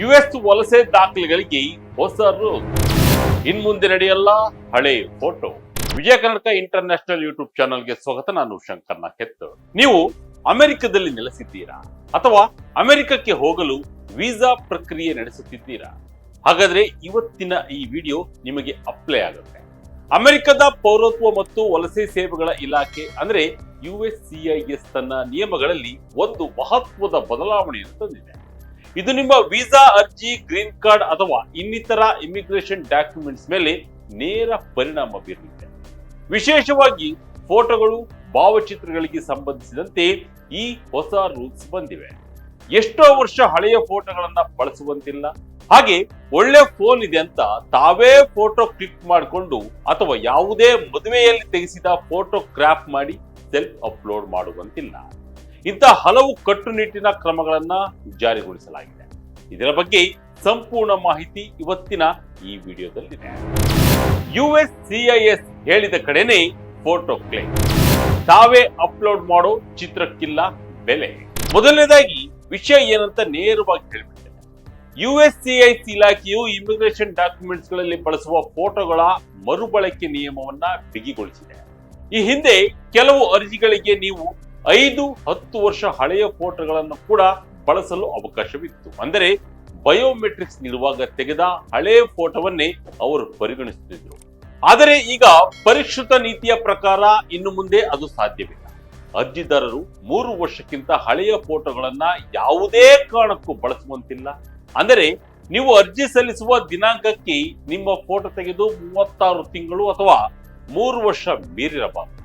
US ವಲಸೆ ದಾಖಲೆಗಳಿಗೆ ಹೊಸ rule. ಇನ್ಮುಂದೆ ನಡೆಯಲ್ಲ ಹಳೆ photo. Vijaya Karnataka international YouTube ಚಾನಲ್ಗೆ ಸ್ವಾಗತ, ನಾನು ಶಂಕರ್ನ ಕೆತ್ತು ನೀವು ಅಮೆರಿಕದಲ್ಲಿ ನೆಲೆಸಿದ್ದೀರಾ? ಅಥವಾ ಅಮೆರಿಕಕ್ಕೆ ಹೋಗಲು ವೀಸಾ ಪ್ರಕ್ರಿಯೆ ನಡೆಸುತ್ತಿದ್ದೀರಾ? ಹಾಗಾದ್ರೆ ಇವತ್ತಿನ ಈ ವಿಡಿಯೋ ನಿಮಗೆ ಅಪ್ಲೈ ಆಗುತ್ತೆ. ಅಮೆರಿಕದ ಪೌರತ್ವ ಮತ್ತು ವಲಸೆ ಸೇವೆಗಳ ಇಲಾಖೆ, ಅಂದ್ರೆ ಯುಎಸ್ಸಿಐಎಸ್ ತನ್ನ ನಿಯಮಗಳಲ್ಲಿ ಒಂದು ಮಹತ್ವದ ಬದಲಾವಣೆಯನ್ನು ತಂದಿದೆ. ಇದು ನಿಮ್ಮ ವೀಸಾ ಅರ್ಜಿ, ಗ್ರೀನ್ ಕಾರ್ಡ್ ಅಥವಾ ಇನ್ನಿತರ ಇಮಿಗ್ರೇಷನ್ ಡಾಕ್ಯುಮೆಂಟ್ಸ್ ಮೇಲೆ ನೇರ ಪರಿಣಾಮ ಬೀರಲಿದೆ. ವಿಶೇಷವಾಗಿ ಫೋಟೋಗಳು, ಭಾವಚಿತ್ರಗಳಿಗೆ ಸಂಬಂಧಿಸಿದಂತೆ ಈ ಹೊಸ ರೂಲ್ಸ್ ಬಂದಿವೆ. ಎಷ್ಟೋ ವರ್ಷ ಹಳೆಯ ಫೋಟೋಗಳನ್ನ ಬಳಸುವಂತಿಲ್ಲ. ಹಾಗೆ ಒಳ್ಳೆ ಫೋನ್ ಇದೆ ಅಂತ ತಾವೇ ಫೋಟೋ ಕ್ಲಿಕ್ ಮಾಡಿಕೊಂಡು ಅಥವಾ ಯಾವುದೇ ಮದುವೆಯಲ್ಲಿ ತೆಗೆಸಿದ ಫೋಟೋ ಕ್ರಾಪ್ ಮಾಡಿ ಸೆಲ್ಫ್ ಅಪ್ಲೋಡ್ ಮಾಡುವಂತಿಲ್ಲ. ಇಂಥ ಹಲವು ಕಟ್ಟುನಿಟ್ಟಿನ ಕ್ರಮಗಳನ್ನ ಜಾರಿಗೊಳಿಸಲಾಗಿದೆ. ಇದರ ಬಗ್ಗೆ ಸಂಪೂರ್ಣ ಮಾಹಿತಿ ಇವತ್ತಿನ ಈ ವಿಡಿಯೋದಲ್ಲಿದೆ. ಯುಎಸ್ ಸಿಐಎಸ್ ಹೇಳಿದ ಕಡೆನೆ ಫೋಟೋ ಕ್ಲೇ ತಾವೇ ಅಪ್ಲೋಡ್ ಮಾಡೋ ಚಿತ್ರಕ್ಕಿಲ್ಲ ಬೆಲೆ. ಮೊದಲನೇದಾಗಿ ವಿಷಯ ಏನಂತ ನೇರವಾಗಿ ಹೇಳ್ಬಿಡ್ತೇನೆ. ಯುಎಸ್ಸಿಐಸ್ ಇಲಾಖೆಯು ಇಮಿಗ್ರೇಷನ್ ಡಾಕ್ಯುಮೆಂಟ್ಸ್ಗಳಲ್ಲಿ ಬಳಸುವ ಫೋಟೋಗಳ ಮರುಬಳಕೆ ನಿಯಮವನ್ನ ಬಿಗಿಗೊಳಿಸಿದೆ. ಈ ಹಿಂದೆ ಕೆಲವು ಅರ್ಜಿಗಳಿಗೆ ನೀವು ಐದು, ಹತ್ತು ವರ್ಷ ಹಳೆಯ ಫೋಟೋಗಳನ್ನು ಕೂಡ ಬಳಸಲು ಅವಕಾಶವಿತ್ತು. ಅಂದರೆ ಬಯೋಮೆಟ್ರಿಕ್ಸ್ ನೀಡುವಾಗ ತೆಗೆದ ಹಳೆಯ ಫೋಟೋವನ್ನೇ ಅವರು ಪರಿಗಣಿಸುತ್ತಿದ್ದರು. ಆದರೆ ಈಗ ಪರಿಷ್ಕೃತ ನೀತಿಯ ಪ್ರಕಾರ ಇನ್ನು ಮುಂದೆ ಅದು ಸಾಧ್ಯವಿಲ್ಲ. ಅರ್ಜಿದಾರರು ಮೂರು ವರ್ಷಕ್ಕಿಂತ ಹಳೆಯ ಫೋಟೋಗಳನ್ನ ಯಾವುದೇ ಕಾರಣಕ್ಕೂ ಬಳಸುವಂತಿಲ್ಲ. ಅಂದರೆ ನೀವು ಅರ್ಜಿ ಸಲ್ಲಿಸುವ ದಿನಾಂಕಕ್ಕೆ ನಿಮ್ಮ ಫೋಟೋ ತೆಗೆದು ಮೂವತ್ತಾರು ತಿಂಗಳು ಅಥವಾ ಮೂರು ವರ್ಷ ಮೀರಿರಬಾರದು.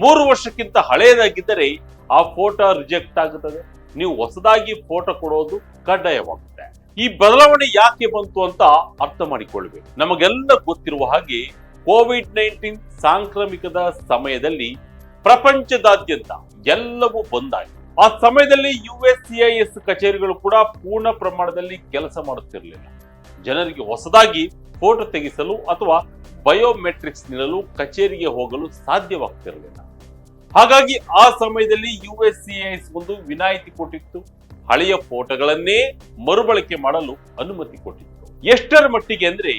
ಮೂರು ವರ್ಷಕ್ಕಿಂತ ಹಳೆಯದಾಗಿದ್ದರೆ ಆ ಫೋಟೋ ರಿಜೆಕ್ಟ್ ಆಗುತ್ತದೆ. ನೀವು ಹೊಸದಾಗಿ ಫೋಟೋ ಕೊಡೋದು ಕಡ್ಡಾಯವಾಗುತ್ತೆ. ಈ ಬದಲಾವಣೆ ಯಾಕೆ ಬಂತು ಅಂತ ಅರ್ಥ ಮಾಡಿಕೊಳ್ಬೇಕು ನಮಗೆಲ್ಲ ಗೊತ್ತಿರುವ ಹಾಗೆ ಕೋವಿಡ್ ನೈನ್ಟೀನ್ ಸಾಂಕ್ರಾಮಿಕದ ಸಮಯದಲ್ಲಿ ಪ್ರಪಂಚದಾದ್ಯಂತ ಎಲ್ಲವೂ ಬಂದಾಗಿದೆ ಆ ಸಮಯದಲ್ಲಿ ಯುಎಸ್ಸಿಐಎಸ್ ಕಚೇರಿಗಳು ಕೂಡ ಪೂರ್ಣ ಪ್ರಮಾಣದಲ್ಲಿ ಕೆಲಸ ಮಾಡುತ್ತಿರಲಿಲ್ಲ. ಜನರಿಗೆ ಹೊಸದಾಗಿ ಫೋಟೋ ತೆಗೆಸಲು ಅಥವಾ ಬಯೋಮೆಟ್ರಿಕ್ಸ್ ನೀಡಲು ಕಚೇರಿಗೆ ಹೋಗಲು ಸಾಧ್ಯವಾಗ್ತಿರಲಿಲ್ಲ. ಹಾಗಾಗಿ ಆ ಸಮಯದಲ್ಲಿ ಯು ಎಸ್ ಒಂದು ವಿನಾಯಿತಿ ಕೊಟ್ಟಿತ್ತು. ಹಳೆಯ ಫೋಟೋಗಳನ್ನೇ ಮರುಬಳಕೆ ಮಾಡಲು ಅನುಮತಿ ಕೊಟ್ಟಿತ್ತು. ಎಷ್ಟರ ಮಟ್ಟಿಗೆ ಅಂದ್ರೆ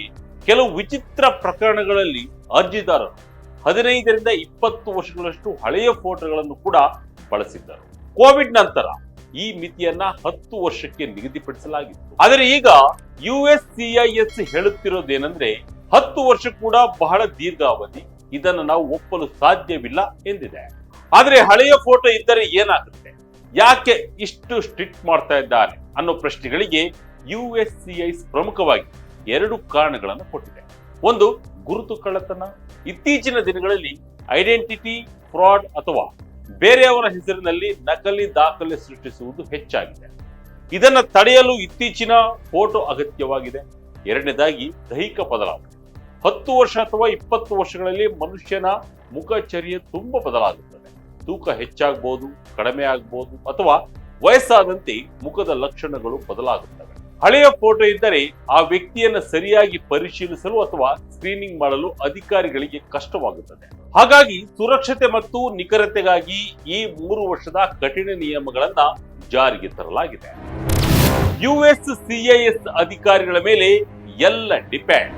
ಕೆಲವು ವಿಚಿತ್ರ ಪ್ರಕರಣಗಳಲ್ಲಿ ಅರ್ಜಿದಾರರು ಹದಿನೈದರಿಂದ ಇಪ್ಪತ್ತು ವರ್ಷಗಳಷ್ಟು ಹಳೆಯ ಫೋಟೋಗಳನ್ನು ಕೂಡ ಬಳಸಿದ್ದರು. ಕೋವಿಡ್ ನಂತರ ಈ ಮಿತಿಯನ್ನ ಹತ್ತು ವರ್ಷಕ್ಕೆ ನಿಗದಿಪಡಿಸಲಾಗಿತ್ತು. ಆದರೆ ಈಗ ಯುಎಸ್ಸಿಐಎಸ್ ಹೇಳುತ್ತಿರೋದೇನೆಂದ್ರೆ ಹತ್ತು ವರ್ಷ ಕೂಡ ಬಹಳ ದೀರ್ಘಾವಧಿ. ಇದನ್ನು ನಾವು ಒಪ್ಪಲು ಸಾಧ್ಯವಿಲ್ಲ ಎಂದಿದೆ. ಆದರೆ ಹಳೆಯ ಫೋಟೋ ಇದ್ದರೆ ಏನಾಗುತ್ತೆ? ಯಾಕೆ ಇಷ್ಟು ಸ್ಟ್ರಿಕ್ಟ್ ಮಾಡ್ತಾ ಇದ್ದಾರೆ ಅನ್ನೋ ಪ್ರಶ್ನೆಗಳಿಗೆ ಯುಎಸ್ಸಿಐಸ್ ಪ್ರಮುಖವಾಗಿ ಎರಡು ಕಾರಣಗಳನ್ನು ಕೊಟ್ಟಿದೆ. ಒಂದು, ಗುರುತು ಕಳ್ಳತನ. ಇತ್ತೀಚಿನ ದಿನಗಳಲ್ಲಿ ಐಡೆಂಟಿಟಿ ಫ್ರಾಡ್ ಅಥವಾ ಬೇರೆಯವರ ಹೆಸರಿನಲ್ಲಿ ನಕಲಿ ದಾಖಲೆ ಸೃಷ್ಟಿಸುವುದು ಹೆಚ್ಚಾಗಿದೆ. ಇದನ್ನ ತಡೆಯಲು ಇತ್ತೀಚಿನ ಫೋಟೋ ಅಗತ್ಯವಾಗಿದೆ. ಎರಡನೇದಾಗಿ ದೈಹಿಕ ಬದಲಾವಣೆ. ಹತ್ತು ವರ್ಷ ಅಥವಾ ಇಪ್ಪತ್ತು ವರ್ಷಗಳಲ್ಲಿ ಮನುಷ್ಯನ ಮುಖಚರ್ಯ ತುಂಬಾ ಬದಲಾಗುತ್ತದೆ. ತೂಕ ಹೆಚ್ಚಾಗಬಹುದು ಕಡಿಮೆ ಆಗಬಹುದು ಅಥವಾ ವಯಸ್ಸಾದಂತೆ ಮುಖದ ಲಕ್ಷಣಗಳು ಬದಲಾಗುತ್ತವೆ. ಹಳೆಯ ಫೋಟೋ ಇದ್ದರೆ ಆ ವ್ಯಕ್ತಿಯನ್ನು ಸರಿಯಾಗಿ ಪರಿಶೀಲಿಸಲು ಅಥವಾ ಸ್ಕ್ರೀನಿಂಗ್ ಮಾಡಲು ಅಧಿಕಾರಿಗಳಿಗೆ ಕಷ್ಟವಾಗುತ್ತದೆ. ಹಾಗಾಗಿ ಸುರಕ್ಷತೆ ಮತ್ತು ನಿಖರತೆಗಾಗಿ ಈ ಮೂರು ವರ್ಷದ ಕಠಿಣ ನಿಯಮಗಳನ್ನ ಜಾರಿಗೆ ತರಲಾಗಿದೆ. ಯುಎಸ್ ಸಿಐಎಸ್ ಅಧಿಕಾರಿಗಳ ಮೇಲೆ ಎಲ್ಲ ಡಿಪೆಂಡ್.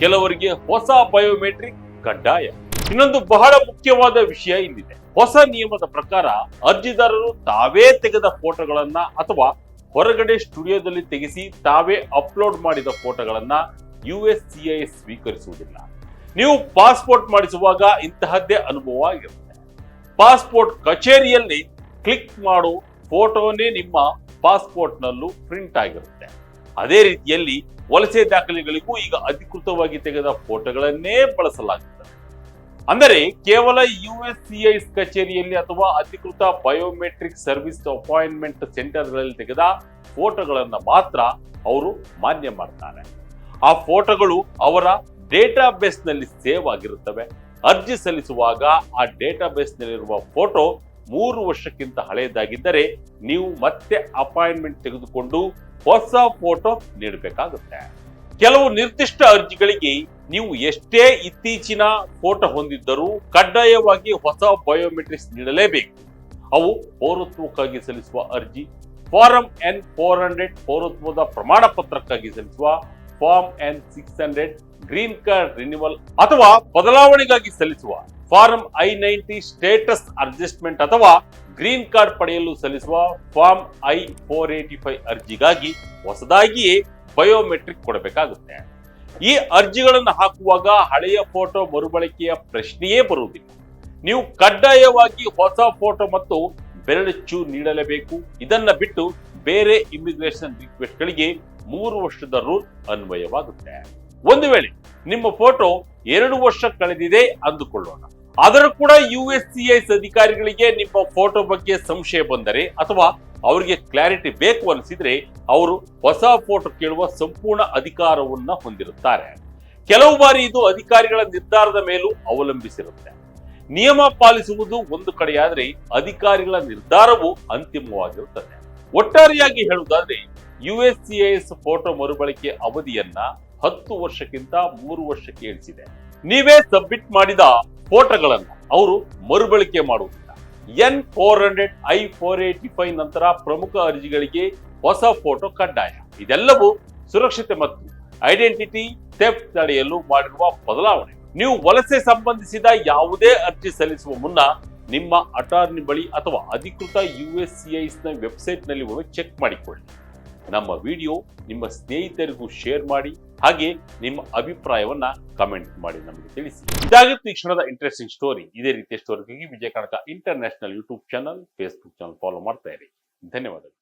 ಕೆಲವರಿಗೆ ಹೊಸ ಬಯೋಮೆಟ್ರಿಕ್ ಕಡ್ಡಾಯ. ಇನ್ನೊಂದು ಬಹಳ ಮುಖ್ಯವಾದ ವಿಷಯ ಇಲ್ಲಿದೆ ಹೊಸ ನಿಯಮದ ಪ್ರಕಾರ ಅರ್ಜಿದಾರರು ತಾವೇ ತೆಗೆದ ಫೋಟೋಗಳನ್ನ ಅಥವಾ ಹೊರಗಡೆ ಸ್ಟುಡಿಯೋದಲ್ಲಿ ತೆಗೆಸಿ ತಾವೇ ಅಪ್ಲೋಡ್ ಮಾಡಿದ ಫೋಟೋಗಳನ್ನ ಯುಎಸ್ಸಿಐಎಸ್ ಸ್ವೀಕರಿಸುವುದಿಲ್ಲ. ನೀವು ಪಾಸ್ಪೋರ್ಟ್ ಮಾಡಿಸುವಾಗ ಇಂತಹದ್ದೇ ಅನುಭವ ಆಗಿರುತ್ತೆ ಪಾಸ್ಪೋರ್ಟ್ ಕಚೇರಿಯಲ್ಲಿ ಕ್ಲಿಕ್ ಮಾಡೋ ಫೋಟೋನೇ ನಿಮ್ಮ ಪಾಸ್ಪೋರ್ಟ್ನಲ್ಲೂ ಪ್ರಿಂಟ್ ಆಗಿರುತ್ತೆ. ಅದೇ ರೀತಿಯಲ್ಲಿ ವಲಸೆ ದಾಖಲೆಗಳಿಗೂ ಈಗ ಅಧಿಕೃತವಾಗಿ ತೆಗೆದ ಫೋಟೋಗಳನ್ನೇ ಬಳಸಲಾಗುತ್ತದೆ. ಅಂದರೆ ಕೇವಲ ಯುಎಸ್ಸಿಐಸ್ ಕಚೇರಿಯಲ್ಲಿ ಅಥವಾ ಅಧಿಕೃತ ಬಯೋಮೆಟ್ರಿಕ್ ಸರ್ವಿಸ್ ಅಪಾಯಿಂಟ್ಮೆಂಟ್ ಸೆಂಟರ್ಗಳಲ್ಲಿ ತೆಗೆದ ಫೋಟೋಗಳನ್ನು ಮಾತ್ರ ಅವರು ಮಾನ್ಯ ಮಾಡ್ತಾರೆ. ಆ ಫೋಟೋಗಳು ಅವರ ಡೇಟಾ ಬೇಸ್ನಲ್ಲಿ ಸೇವ್ ಆಗಿರುತ್ತವೆ. ಅರ್ಜಿ ಸಲ್ಲಿಸುವಾಗ ಆ ಡೇಟಾ ಬೇಸ್ನಲ್ಲಿರುವ ಫೋಟೋ ಮೂರು ವರ್ಷಕ್ಕಿಂತ ಹಳೆಯದಾಗಿದ್ದರೆ ನೀವು ಮತ್ತೆ ಅಪಾಯಿಂಟ್ಮೆಂಟ್ ತೆಗೆದುಕೊಂಡು ಹೊಸ ಫೋಟೋ ನೀಡಬೇಕಾಗುತ್ತೆ. ಕೆಲವು ನಿರ್ದಿಷ್ಟ ಅರ್ಜಿಗಳಿಗೆ ನೀವು ಎಷ್ಟೇ ಇತ್ತೀಚಿನ ಫೋಟೋ ಹೊಂದಿದ್ದರೂ ಕಡ್ಡಾಯವಾಗಿ ಹೊಸ ಬಯೋಮೆಟ್ರಿಕ್ಸ್ ನೀಡಲೇಬೇಕು. ಅವು ಪೌರತ್ವಕ್ಕಾಗಿ ಸಲ್ಲಿಸುವ ಅರ್ಜಿ, ಫಾರಂ ಎನ್ ಫೋರ್ ಹಂಡ್ರೆಡ್ ಪೌರತ್ವದ ಪ್ರಮಾಣ ಪತ್ರಕ್ಕಾಗಿ ಸಲ್ಲಿಸುವ, form N six hundred green card renewal ಅಥವಾ ಬದಲಾವಣೆಗಾಗಿ ಸಲ್ಲಿಸುವ. Form I ninety status adjustment ಅಥವಾ ಗ್ರೀನ್ ಕಾರ್ಡ್ ಪಡೆಯಲು ಸಲ್ಲಿಸುವ form I four eighty five ಅರ್ಜಿಗಾಗಿ ಹೊಸದಾಗಿಯೇ ಬಯೋಮೆಟ್ರಿಕ್ ಕೊಡಬೇಕಾಗುತ್ತೆ. ಈ ಅರ್ಜಿಗಳನ್ನು ಹಾಕುವಾಗ ಹಳೆಯ ಫೋಟೋ ಮರುಬಳಕೆಯ ಪ್ರಶ್ನೆಯೇ ಬರುವುದಿಲ್ಲ. ನೀವು ಕಡ್ಡಾಯವಾಗಿ ಹೊಸ ಫೋಟೋ ಮತ್ತು ಬೆರಳಚ್ಚು ನೀಡಲೇಬೇಕು. ಇದನ್ನ ಬಿಟ್ಟು ಬೇರೆ ಇಮಿಗ್ರೇಷನ್ ರಿಕ್ವೆಸ್ಟ್ಗಳಿಗೆ ಮೂರು ವರ್ಷದ ರೂಲ್ ಅನ್ವಯವಾಗುತ್ತೆ. ಒಂದು ವೇಳೆ ನಿಮ್ಮ ಫೋಟೋ ಎರಡು ವರ್ಷ ಕಳೆದಿದೆ ಅಂದುಕೊಳ್ಳೋಣ. ಆದರೂ ಕೂಡ ಯು ಎಸ್ ಅಧಿಕಾರಿಗಳಿಗೆ ನಿಮ್ಮ ಫೋಟೋ ಬಗ್ಗೆ ಸಂಶಯ ಬಂದರೆ ಅಥವಾ ಅವರಿಗೆ ಕ್ಲಾರಿಟಿ ಬೇಕು ಅನಿಸಿದ್ರೆ ಅವರು ಹೊಸ ಫೋಟೋ ಕೇಳುವ ಸಂಪೂರ್ಣ ಅಧಿಕಾರವನ್ನ ಹೊಂದಿರುತ್ತಾರೆ. ಕೆಲವು ಬಾರಿ ಇದು ಅಧಿಕಾರಿಗಳ ನಿರ್ಧಾರದ ಮೇಲೂ ಅವಲಂಬಿಸಿರುತ್ತೆ. ನಿಯಮ ಪಾಲಿಸುವುದು ಒಂದು ಕಡೆಯಾದ್ರೆ ಅಧಿಕಾರಿಗಳ ನಿರ್ಧಾರವು ಅಂತಿಮವಾಗಿರುತ್ತದೆ. ಒಟ್ಟಾರೆಯಾಗಿ ಹೇಳುವುದಾದ್ರೆ U S C S photo ಮರುಬಳಕೆ ಅವಧಿಯನ್ನ ಹತ್ತು ವರ್ಷಕ್ಕಿಂತ ಮೂರು ವರ್ಷಕ್ಕೆ ಇಳಿಸಿದೆ. ನೀವೇ ಸಬ್ಮಿಟ್ ಮಾಡಿದ ಫೋಟೋಗಳನ್ನ ಅವರು ಮರುಬಳಕೆ ಮಾಡುವುದಿಲ್ಲ. N four hundred I four eighty five ನಂತರ ಪ್ರಮುಖ ಅರ್ಜಿಗಳಿಗೆ ಹೊಸ ಫೋಟೋ ಕಡ್ಡಾಯ. ಇದೆಲ್ಲವೂ ಸುರಕ್ಷತೆ ಮತ್ತು ಐಡೆಂಟಿಟಿ ಥೆಫ್ಟ್ ತಡೆಯಲು ಮಾಡಿರುವ ಬದಲಾವಣೆ. ನೀವು ವಲಸೆ ಸಂಬಂಧಿಸಿದ ಯಾವುದೇ ಅರ್ಜಿ ಸಲ್ಲಿಸುವ ಮುನ್ನ ನಿಮ್ಮ ಅಟಾರ್ನಿ ಬಳಿ ಅಥವಾ ಅಧಿಕೃತ ಯು ಎಸ್ ಸಿ ನ ವೆಬ್ಸೈಟ್ನಲ್ಲಿ ಹೋಗಿ ಚೆಕ್ ಮಾಡಿಕೊಳ್ಳಿ. ನಮ್ಮ ವಿಡಿಯೋ ನಿಮ್ಮ ಸ್ನೇಹಿತರಿಗೂ ಶೇರ್ ಮಾಡಿ ಹಾಗೆ ನಿಮ್ಮ ಅಭಿಪ್ರಾಯವನ್ನ ಕಮೆಂಟ್ ಮಾಡಿ ನಮಗೆ ತಿಳಿಸಿ. ಇದಾಗಿತ್ತು ಈ ಕ್ಷಣದ ಇಂಟ್ರೆಸ್ಟಿಂಗ್ ಸ್ಟೋರಿ ಇದೇ ರೀತಿಯ ಸ್ಟೋರಿಗಾಗಿ Vijaya Kanaka international YouTube channel Facebook channel follow ಮಾಡ್ತಾ ಇರಿ. ಧನ್ಯವಾದಗಳು.